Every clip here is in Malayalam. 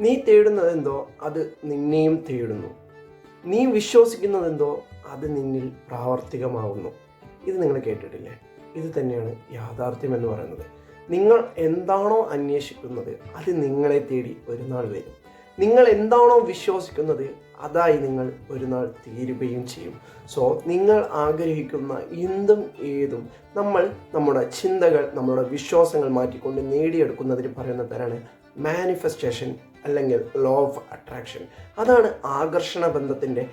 നീ തേടുന്നതെന്തോ അത് നിന്നെയും തേടുന്നു. നീ വിശ്വസിക്കുന്നതെന്തോ അത് നിന്നിൽ പ്രാവർത്തികമാവുന്നു. ഇത് നിങ്ങൾ കേട്ടിട്ടില്ലേ? ഇത് തന്നെയാണ് യാഥാർത്ഥ്യം എന്ന് പറയുന്നത്. നിങ്ങൾ എന്താണോ അന്വേഷിക്കുന്നത് അത് നിങ്ങളെ തേടി ഒരു നാൾ വരും. നിങ്ങൾ എന്താണോ വിശ്വസിക്കുന്നത് അതായി നിങ്ങൾ ഒരു നാൾ തീരുകയും ചെയ്യും. സോ നിങ്ങൾ ആഗ്രഹിക്കുന്ന എന്തും ഏതും നമ്മൾ നമ്മുടെ ചിന്തകൾ നമ്മുടെ വിശ്വാസങ്ങൾ മാറ്റിക്കൊണ്ട് നേടിയെടുക്കുന്നതിന് പറയുന്ന പേരാണ് മാനിഫെസ്റ്റേഷൻ അല്ലെങ്കിൽ ലോ ഓഫ് അട്രാക്ഷൻ അതാണ് ആകർഷണ ബന്ധത്തിന്റെ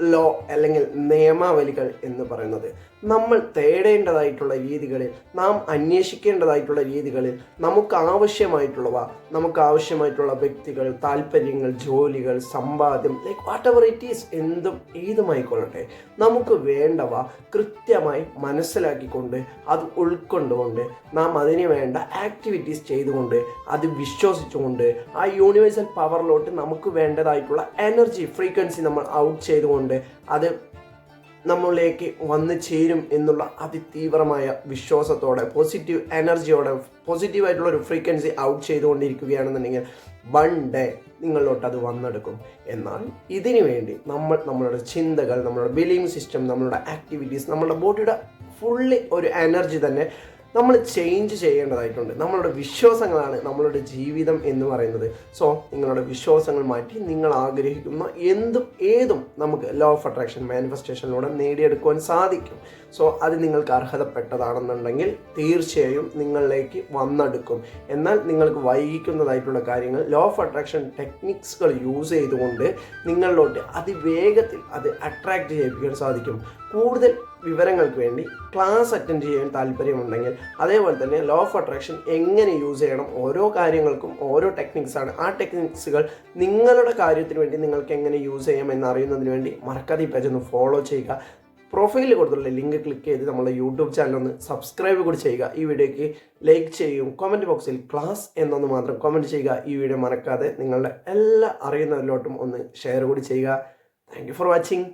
ലോ അല്ലെങ്കിൽ നിയമാവലികൾ എന്ന് പറയുന്നത്. നമ്മൾ തേടേണ്ടതായിട്ടുള്ള രീതികളിൽ നാം അന്വേഷിക്കേണ്ടതായിട്ടുള്ള രീതികളിൽ നമുക്ക് ആവശ്യമായിട്ടുള്ളവ നമുക്ക് ആവശ്യമായിട്ടുള്ള വ്യക്തികൾ താല്പര്യങ്ങൾ ജോലികൾ സമ്പാദ്യം like whatever it is എന്തും ഏതുമായിക്കൊള്ളട്ടെ. നമുക്ക് വേണ്ടവ കൃത്യമായി മനസ്സിലാക്കിക്കൊണ്ട് അത് ഉൾക്കൊണ്ടുകൊണ്ട് നാം അതിന് വേണ്ട ആക്ടിവിറ്റീസ് ചെയ്തുകൊണ്ട് അത് വിശ്വസിച്ചുകൊണ്ട് ആ യൂണിവേഴ്സൽ പവറിലോട്ട് നമുക്ക് വേണ്ടതായിട്ടുള്ള എനർജി ഫ്രീക്വൻസി നമ്മൾ ഔട്ട് ചെയ്തുകൊണ്ട് അത് നമ്മളിലേക്ക് വന്നു ചേരും എന്നുള്ള അതിതീവ്രമായ വിശ്വാസത്തോടെ പോസിറ്റീവ് എനർജിയോടെ പോസിറ്റീവായിട്ടുള്ള ഒരു ഫ്രീക്വൻസി ഔട്ട് ചെയ്തുകൊണ്ടിരിക്കുകയാണെന്നുണ്ടെങ്കിൽ വൺ ഡേ നിങ്ങളിലോട്ട് അത് വന്നെടുക്കും. എന്നാൽ ഇതിനു വേണ്ടി നമ്മൾ നമ്മളുടെ ചിന്തകൾ നമ്മളുടെ ബിലീവ് സിസ്റ്റം നമ്മളുടെ ആക്ടിവിറ്റീസ് നമ്മളുടെ ബോഡിയുടെ ഫുള്ളി ഒരു എനർജി തന്നെ നമ്മൾ ചേഞ്ച് ചെയ്യേണ്ടതായിട്ടുണ്ട്. നമ്മളുടെ വിശ്വാസങ്ങളാണ് നമ്മളുടെ ജീവിതം എന്ന് പറയുന്നത്. സോ നിങ്ങളുടെ വിശ്വാസങ്ങൾ മാറ്റി നിങ്ങൾ ആഗ്രഹിക്കുന്ന എന്തും ഏതും നമുക്ക് ലോ ഓഫ് അട്രാക്ഷൻ മാനിഫെസ്റ്റേഷനിലൂടെ നേടിയെടുക്കുവാൻ സാധിക്കും. സോ അത് നിങ്ങൾക്ക് അർഹതപ്പെട്ടതാണെന്നുണ്ടെങ്കിൽ തീർച്ചയായും നിങ്ങളിലേക്ക് വന്നെടുക്കും. എന്നാൽ നിങ്ങൾക്ക് വൈകിക്കുന്നതായിട്ടുള്ള കാര്യങ്ങൾ ലോ ഓഫ് അട്രാക്ഷൻ ടെക്നിക്സുകൾ യൂസ് ചെയ്തുകൊണ്ട് നിങ്ങളിലോട്ട് അതിവേഗത്തിൽ അത് അട്രാക്റ്റ് ചെയ്യിപ്പിക്കാൻ സാധിക്കും. കൂടുതൽ വിവരങ്ങൾക്ക് വേണ്ടി ക്ലാസ് അറ്റൻഡ് ചെയ്യാൻ താല്പര്യമുണ്ടെങ്കിൽ അതേപോലെ തന്നെ ലോ ഓഫ് അട്രാക്ഷൻ എങ്ങനെ യൂസ് ചെയ്യണം ഓരോ കാര്യങ്ങൾക്കും ഓരോ ടെക്നിക്സാണ് ആ ടെക്നിക്സുകൾ നിങ്ങളുടെ കാര്യത്തിന് വേണ്ടി നിങ്ങൾക്ക് എങ്ങനെ യൂസ് ചെയ്യാം എന്നറിയുന്നതിന് വേണ്ടി മറക്കാതെ ഈ പേജ് ഒന്ന് ഫോളോ ചെയ്യുക. പ്രൊഫൈലിൽ കൊടുത്തിട്ടുള്ള ലിങ്ക് ക്ലിക്ക് ചെയ്ത് നമ്മുടെ യൂട്യൂബ് ചാനൽ ഒന്ന് സബ്സ്ക്രൈബ് കൂടി ചെയ്യുക. ഈ വീഡിയോയ്ക്ക് ലൈക്ക് ചെയ്യും. കമന്റ് ബോക്സിൽ ക്ലാസ് എന്നൊന്ന് മാത്രം കമന്റ് ചെയ്യുക. ഈ വീഡിയോ മറക്കാതെ നിങ്ങളുടെ എല്ലാ അറിയുന്നവരിലോട്ടും ഒന്ന് ഷെയർ കൂടി ചെയ്യുക. Thank for watching